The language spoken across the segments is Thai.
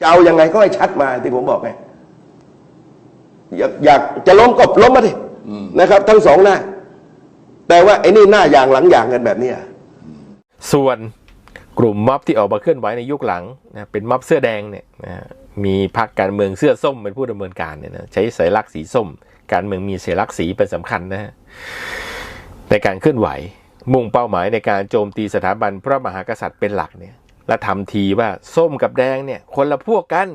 จะเอายังไงก็ให้ชัดมาที่ผมบอกไงอยากอยากจะล้มก็ล้มมาดินะครับ ทั้งสองหน้า แต่ว่าไอ้นี่หน้าอย่างหลังอย่างกันแบบเนี้ยส่วนกลุ่มม็อบที่ออกมาเคลื่อนไหวในยุคหลังนะเป็นม็อบเสื้อแดงเนี่ยนะมีพรรคการเมืองเสื้อส้มเป็นผู้ดำเนินการเนี่ยนะใช้สัญลักษณ์สีส้ม การเมืองมีสัญลักษณ์สีเป็นสำคัญนะฮะในการเคลื่อนไหว มุ่งเป้าหมายในการโจมตีสถาบันพระมหากษัตริย์เป็นหลักเนี่ย และทำทีว่าส้มกับแดงเนี่ยคนละพวกกัน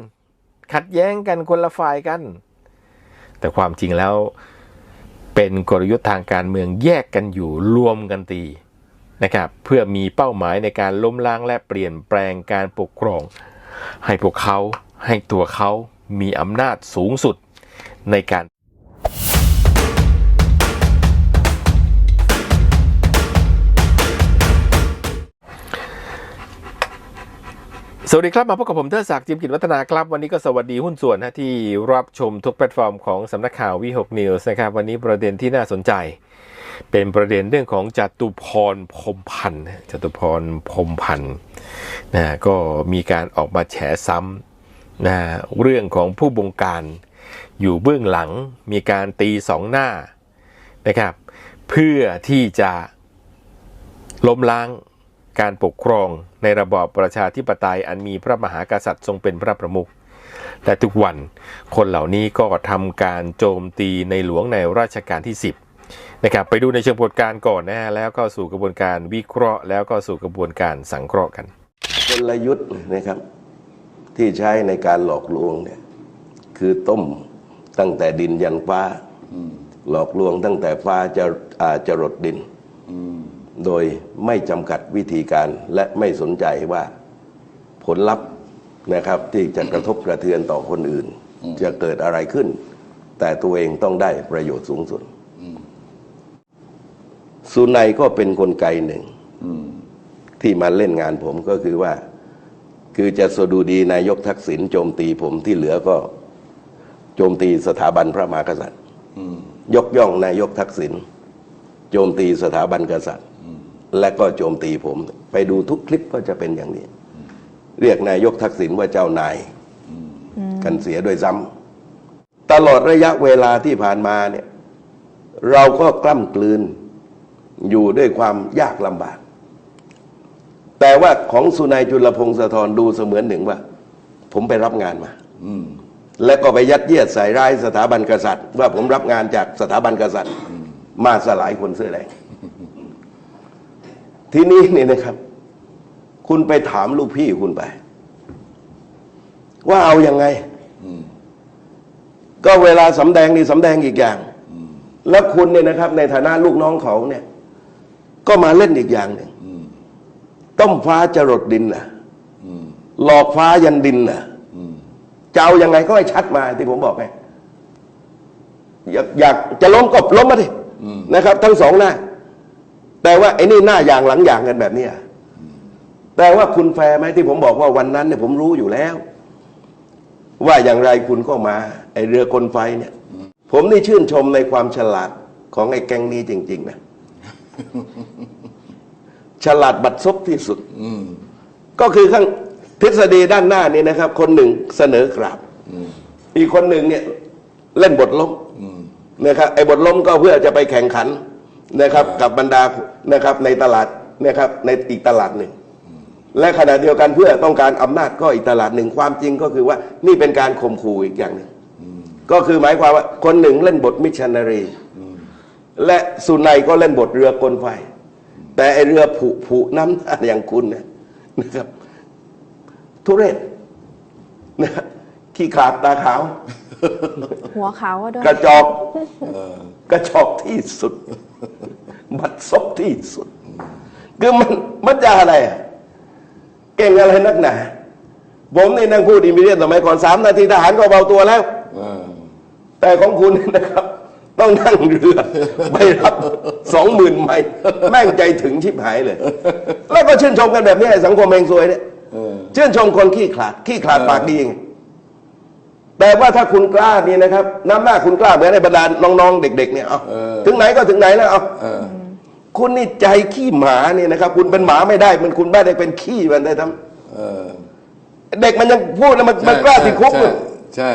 ขัดแย้งกันคนละฝ่ายกัน แต่ความจริงแล้วเป็นกลยุทธ์ทางการเมืองแยกกันอยู่รวมกันตีนะครับเพื่อมีเป้าหมายในการล้มล้างและเปลี่ยนแปลงการปกครอง ให้พวกเขาให้ตัวเขามีอำนาจสูงสุดในการ สวัสดีครับ มาพบกับผมเทิดศักดิ์จิมกิจวัฒนาครับ วันนี้ก็สวัสดีหุ้นส่วนนะที่รับชมทุกแพลตฟอร์มของสำนักข่าววิหกนิวส์นะครับ วันนี้ประเด็นที่น่าสนใจ เป็นประเด็นเรื่องของจตุพรพรมพันธ์จตุพรพรมพันธ์นะก็มีการออกมาแฉซ้ำนะเรื่องของผู้บงการอยู่เบื้องหลังมีการตีสองหน้านะครับ เพื่อที่จะล้มล้าง การปกครองในระบอบประชาธิปไตยอันมีพระมหากษัตริย์ทรงเป็นพระประมุขแต่ทุกวันคนเหล่านี้ก็ทำการโจมตีในหลวงในรัชกาลที่ 10นะครับไปดูในเชิงบวนการก่อนนะฮะแล้วก็สู่กระบวนการวิเคราะห์ แล้วก็สู่กระบวนการสังเคราะห์กันกลยุทธ์นะครับที่ใช้ในการหลอกลวงเนี่ยคือต้มตั้งแต่ดินยันฟ้าหลอกลวงตั้งแต่ฟ้าจะอาจรดดิน โดยไม่จำกัดวิธีการและไม่สนใจว่าผลลัพธ์นะครับที่จะกระทบกระเทือนต่อคนอื่น จะเกิดอะไรขึ้น แต่ตัวเองต้องได้ประโยชน์สูงสุดสุนัยก็เป็นนกลไกหนึ่งที่มาเล่นงานผมก็คือว่า คือจะสดูดีนายกทักษิณโจมตีผมที่เหลือก็ โจมตีสถาบันพระมหากษัตริย์ยกย่องนายกทักษิณโจมตีสถาบันกษัตริย์ และก็โจมตีผม ไปดูทุกคลิปก็จะเป็นอย่างนี้ เรียกนายกทักษิณว่าเจ้านาย กันเสียด้วยซ้ำตลอดระยะเวลาที่ผ่านมาเนี่ยเราก็กล้ำกลืนอยู่ด้วยความยากลำบาก แต่ว่าของสุนัยจุลพงศธรดูเสมือนหนึ่งว่า ผมไปรับงานมาและก็ไปยัดเยียดใส่ร้ายสถาบันกษัตริย์ ว่าผมรับงานจากสถาบันกษัตริย์ มาสลายคนเสื้อแดง ทีนี้เนี่ยนะครับ คุณไปถามลูกพี่คุณไป ว่าเอาอยัางไง ก็เวลาสำแดงนี่สำแดงอีกอย่าง แล้วคุณเนี่ยนะครับ ในฐานะลูกน้องเขาเนี่ย ก็มาเล่นอีกอย่างหนึ่งต้มฟ้าจะรดดินนะหลอกฟ้ายันดินนะจะเอายังไงก็ให้ชัดมาที่ผมบอกไงอยากอยากจะล้มก็ล้มมาดินะครับ ทั้งสองหน้า แต่ว่าไอ้นี่หน้าอย่างหลังอย่างกันแบบเนี้ยแต่ว่าคุณแฟร์ไหมที่ผมบอกว่าวันนั้นเนี่ยผมรู้อยู่แล้ว ว่าอย่างไรคุณก็มา ไอเรือกลไฟเนี่ย ผมนี่ชื่นชมในความฉลาดของไอ้แก๊งนี้จริง ๆ นะ ฉลาดบัดซบที่สุดก็คือข้างทฤษฎีด้านหน้านี่นะครับ คนหนึ่งเสนอกราบอีกคนหนึ่งเนี่ย เล่นบทล้มนะครับไอ้บทล้มก็เพื่อจะไปแข่งขัน นะครับกับบรรดานะครับในตลาดนะครับในอีกตลาดหนึ่ง และขณะเดียวกันเพื่อต้องการอำนาจก็อีกตลาดหนึ่งความจริงก็คือว่านี่เป็นการข่มขู่อีกอย่างหนึ่งก็คือหมายความว่าคนหนึ่งเล่นบทมิชชันนารี และสุนัยก็เล่นบทเรือกลไฟ แต่ไอเรือผุผุน้ำหน้าอย่างคุณเนี่ยนะครับ ทุเรศนะครับขี้ขลาดตาขาว หัวขาวก็ด้วย กระจอกกระจอกที่สุด บัดซบที่สุด คือมันมันจะอะไรอะเก่งอะไรนักหนาผมนี่นั่งพูดอิมิเรียนสมัยก่อนสามนาทีทหารก็เบาตัวแล้วแต่ของคุณนี่นะครับ ต้องนั่งเรือ ไปรับสองหมื่นไมล์แม่งใจถึงชิบหายเลย แล้วก็ชื่นชมกันแบบนี้ไอ้สังคมเองซวยเนี่ยชื่นชมคนขี้ขลาดขี้ขลาดปากดีไง แต่ว่าถ้าคุณกล้านี่นะครับน้ำหน้าคุณกล้าเหมือนในบรรดาน้องๆเด็ก ๆ เนี่ยเอาถึงไหนก็ถึงไหนแล้วเอาคุณนี่ใจขี้หมาเนี่ยนะครับ คุณเป็นหมาไม่ได้ มันคุณไม่ได้เป็นขี้มันได้ทำเด็กมันยังพูดแล้วมันมันกล้าติดคุกใช่เลยใช่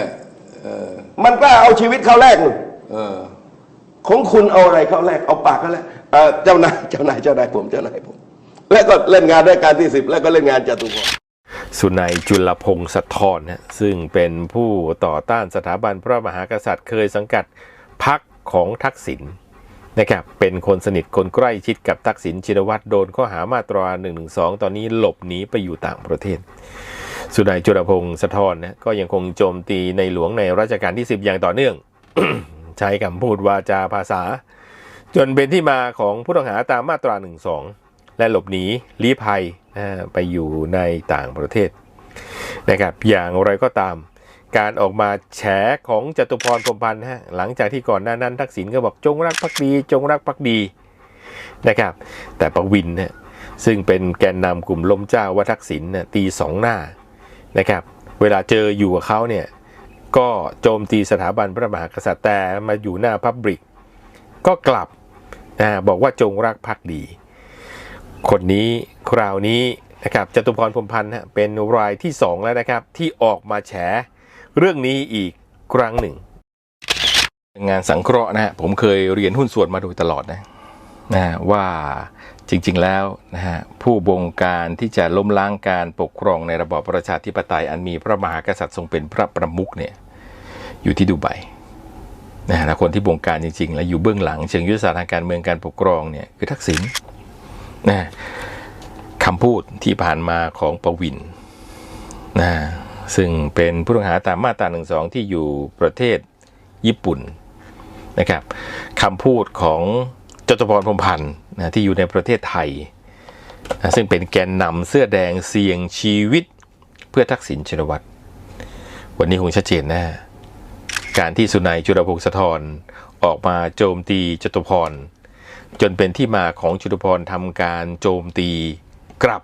เออมันกล้าเอาชีวิตเขาแลกเลย เออ ของคุณเอาอะไรเขาแลกเอาปากเขาแลกเอ่อเจ้านายเจ้านายเจ้านายผมเจ้านายผม แล้วก็เล่นงานด้วยการที่สิบแล้วก็เล่นงานจตุพร สุนัยจุลพงศ์สะทอนะซึ่งเป็นผู้ต่อต้านสถาบันพระมหากษัตริย์เคยสังกัดพักของทักษิณนะครับเป็นคนสนิทคนใกล้ชิดกับทักษิณชินวัตรโดนข้อหามาตรา1นึตอนนี้หลบหนีไปอยู่ต่างประเทศ สุนัยจุลพงศ์สะทอนะก็ยังคงโจมตีในหลวงในรัชกาลที่ 10 อย่างต่อเนื่อง ใช้คำพูดวาจาภาษา จนเป็นที่มาของผู้ต้องหาตามมาตรา12 และหลบหนีลี้ภัยไปอยู่ในต่างประเทศนะครับอย่างไรก็ตามการออกมาแฉของจตุพรพรมพันธ์ฮะหลังจากที่ก่อนหน้านั้นทักษิณก็บอกจงรักภักดีจงรักภักดีนะครับแต่ประวินเนี่ยซึ่งเป็นแกนนำกลุ่มล้มเจ้าว่าทักษิณเนี่ยตีสองหน้านะครับเวลาเจออยู่กับเขาเนี่ยก็โจมตีสถาบันพระมหากษัตริย์แต่มาอยู่หน้าพับริก ก็กลับนะบอกว่าจงรักภักดี คนนี้คราวนี้นะครับจตุพรพรมพันธ์เป็นรายที่สองแล้วนะครับ ที่ออกมาแฉเรื่องนี้อีกครั้งหนึ่ง งานสังเคราะห์นะฮะผมเคยเรียนหุ้นส่วนมาโดยตลอดนะนะว่าจริงๆแล้วนะฮะผู้บงการที่จะล้มล้างการปกครองในระบอบประชาธิปไตยอันมีพระมหากษัตริย์ทรงเป็นพระประมุขเนี่ยอยู่ที่ดูไบนะฮะและคนที่บงการจริงๆ และอยู่เบื้องหลังเชิงยุทธศาสตร์ทางการเมืองการปกครองเนี่ยคือทักษิณ นะคำพูดที่ผ่านมาของประวินนะซึ่งเป็นผู้ต้องหาตามมาตราหนึ่งสองที่อยู่ประเทศญี่ปุ่นนะครับคำพูดของจตุพรพรมพันธ์นะที่อยู่ในประเทศไทยนะซึ่งเป็นแกนนำเสื้อแดงเสี่ยงชีวิตเพื่อทักษิณชินวัตร วันนี้คงชัดเจนแน่การที่สุนัยจุลพงศธรออกมาโจมตีจตุพร จนเป็นที่มาของจตุพรทำการโจมตีกลับ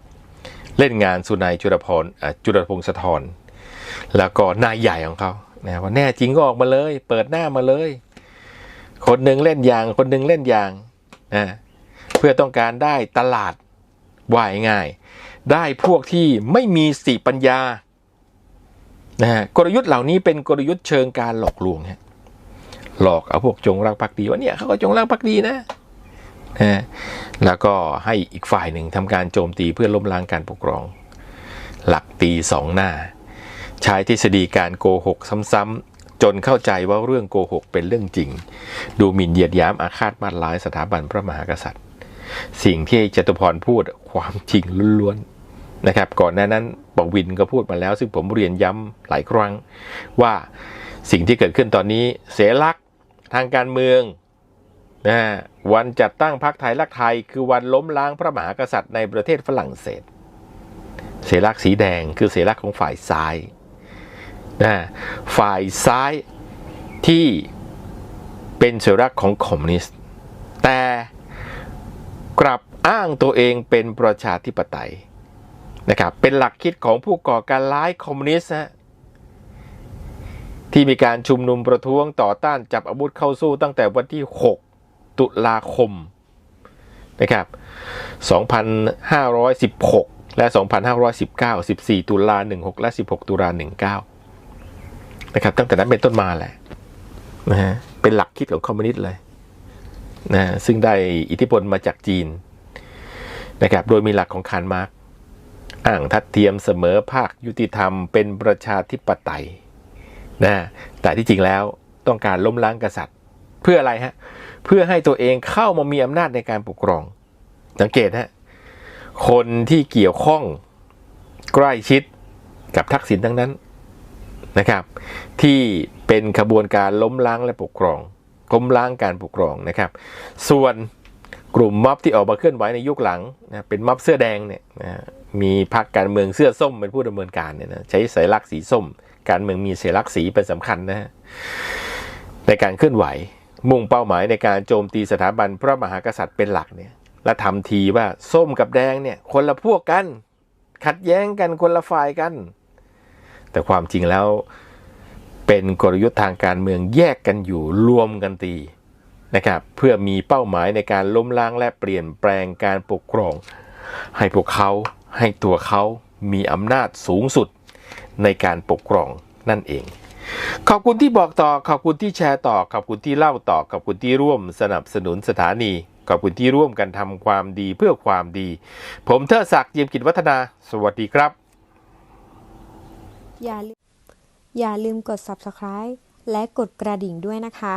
เล่นงานสุนัยจุลพรจุลพงศธรแล้วก็นายใหญ่ของเขานะว่าแน่จริงก็ออกมาเลย เปิดหน้ามาเลย คนหนึ่งเล่นอย่าง คนหนึ่งเล่นอย่างนะเพื่อต้องการได้ตลาดว่ายง่าย ได้พวกที่ไม่มีสติปัญญานะฮะกลยุทธ์เหล่านี้เป็นกลยุทธ์เชิงการหลอกลวงฮะหลอกเอาพวกจงรักภักดีว่าเนี่ยเขาก็จงรักภักดีนะ นะแล้วก็ให้อีกฝ่ายหนึ่งทำการโจมตีเพื่อล้มล้างการปกครอง หลักตีสองหน้า ใช้ทฤษฎีการโกหกซ้ำๆจนเข้าใจว่าเรื่องโกหกเป็นเรื่องจริง ดูหมิ่นเหยียดยามอาฆาตมาดร้ายสถาบันพระมหากษัตริย์ สิ่งที่จตุพรพูดความจริงล้วนๆนะครับ ก่อนหน้านั้นปวินก็พูดมาแล้ว ซึ่งผมเรียนย้ำหลายครั้ง ว่าสิ่งที่เกิดขึ้นตอนนี้เสียลักทางการเมือง นะวันจัดตั้งพรรคไทยรักไทย คือวันล้มล้างพระมหากษัตริย์ในประเทศฝรั่งเศส เสลักษ์สีแดงคือเสลักษ์ของฝ่ายซ้ายนะฝ่ายซ้ายที่เป็นเสลักษ์ของคอมมิวนิสต์ แต่กลับอ้างตัวเองเป็นประชาธิปไตยนะครับเป็นหลักคิดของผู้ก่อการร้ายคอมมิวนิสต์ฮะที่มีการชุมนุมประท้วงต่อต้านจับอาวุธเข้าสู้ตั้งแต่วันที่ 6 ตุลาคมนะครับ 2516 และ 2519 14 ตุลา 16 และ 16 ตุลา 19 นะครับ ตั้งแต่นั้นเป็นต้นมาแหละนะฮะ เป็นหลักคิดของคอมมิวนิสต์เลยนะฮะซึ่งได้อิทธิพลมาจากจีนนะครับ โดยมีหลักของคาร์มาร์กอ้างทัดเทียมเสมอภาคยุติธรรมเป็นประชาธิปไตยนะแต่ที่จริงแล้วต้องการล้มล้างกษัตริย์ เพื่ออะไรฮะเพื่อให้ตัวเองเข้ามามีอำนาจในการปกครอง สังเกตฮะคนที่เกี่ยวข้องใกล้ชิดกับทักษิณทั้งนั้นนะครับ ที่เป็นขบวนการล้มล้างและปกครองล้มล้างการปกครองนะครับ ส่วนกลุ่มม็อบที่ออกมาเคลื่อนไหวในยุคหลังนะเป็นม็อบเสื้อแดงเนี่ยนะมีพรรคการเมืองเสื้อส้มเป็นผู้ดำเนินการเนี่ยนะใช้สัญลักษณ์สีส้ม การเมืองมีสัญลักษณ์สีเป็นสำคัญนะในการเคลื่อนไหว มุ่งเป้าหมายในการโจมตีสถาบันพระมหากษัตริย์เป็นหลักเนี่ยและทำทีว่าส้มกับแดงเนี่ยคนละพวกกัน ขัดแย้งกันคนละฝ่ายกัน แต่ความจริงแล้วเป็นกลยุทธ์ทางการเมืองแยกกันอยู่รวมกันตีนะครับเพื่อมีเป้าหมายในการล้มล้างและเปลี่ยนแปลงการปกครอง ให้พวกเขาให้ตัวเขามีอำนาจสูงสุดในการปกครองนั่นเอง ขอบคุณที่บอกต่อ ขอบคุณที่แชร์ต่อ ขอบคุณที่เล่าต่อ ขอบคุณที่ร่วมสนับสนุนสถานี ขอบคุณที่ร่วมกันทำความดีเพื่อความดี ผมเทอศักดิ์เยียมกิจวัฒนา สวัสดีครับ อย่าลืมอย่าลืมกด subscribe และกดกระดิ่งด้วยนะคะ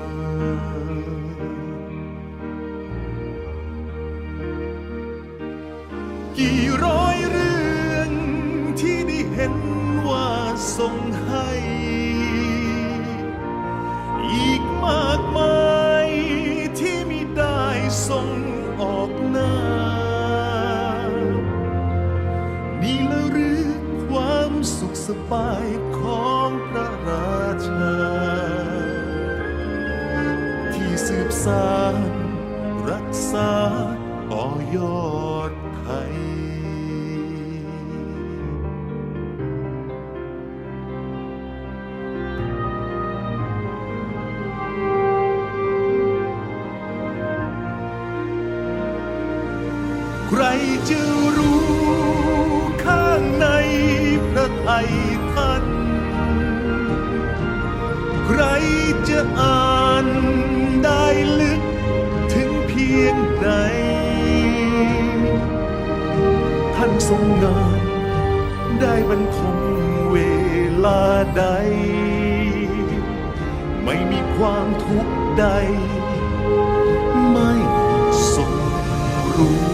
บายของพระราชา ที่สืบสานรักษาต่อยอดไทยใครจะรู้ข้างในพระไทย จะอ่านได้ลึกถึงเพียงใดท่านทรงงานได้บรรทมเวลาใด ไม่มีความทุกข์ใด ไม่ทรงรู้